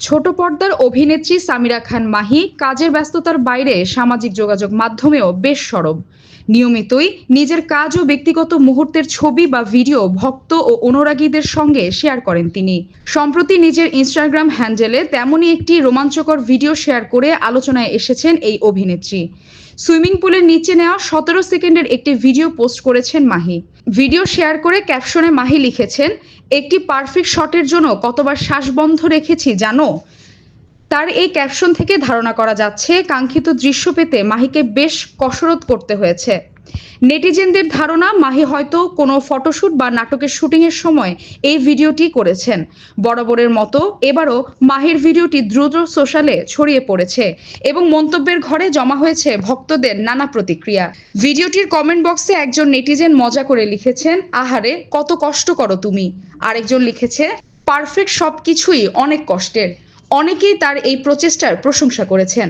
ছোট পর্দার অভিনেত্রী সামিরা খান মাহি কাজের ব্যস্ততার বাইরে সামাজিক যোগাযোগ মাধ্যমেও বেশ সরব। নিয়মিতই নিজের কাজ ও ব্যক্তিগত মুহূর্তের ছবি বা ভিডিও ভক্ত ও অনুরাগীদের সঙ্গে শেয়ার করেন তিনি। সম্প্রতি নিজের ইনস্টাগ্রাম হ্যান্ডেলে তেমনই একটি রোমাঞ্চকর ভিডিও শেয়ার করে আলোচনায় এসেছেন এই অভিনেত্রী। সুইমিং পুলের নিচে নেওয়া সতেরো সেকেন্ডের একটি ভিডিও পোস্ট করেছেন মাহি। ভিডিও শেয়ার করে ক্যাপশনে মাহি লিখেছেন, একটি পারফেক্ট শটের জন্য কতবার শ্বাস বন্ধ রেখেছি জানো? তার এই ক্যাপশন থেকে ধারণা করা যাচ্ছে, কাঙ্ক্ষিত দৃশ্য পেতে মাহিকে বেশ কসরত করতে হয়েছে। নেটিজেনদের ধারণা, মাহি হয়তো কোনো ফটোশুট বা নাটকের শুটিংয়ের সময় এই ভিডিওটি করেছেন। বরাবরের মতো এবারও মাহির ভিডিওটি দ্রুত সোশ্যালে ছড়িয়ে পড়েছে এবং মন্তব্যের ঘরে জমা হয়েছে ভক্তদের নানা প্রতিক্রিয়া। ভিডিওটির কমেন্ট বক্সে একজন নেটিজেন মজা করে লিখেছেন, আহারে, কত কষ্ট করো তুমি। আরেকজন লিখেছে, পারফেক্ট সবকিছুই অনেক কষ্টের। অনেকেই তার এই প্রচেষ্টার প্রশংসা করেছেন।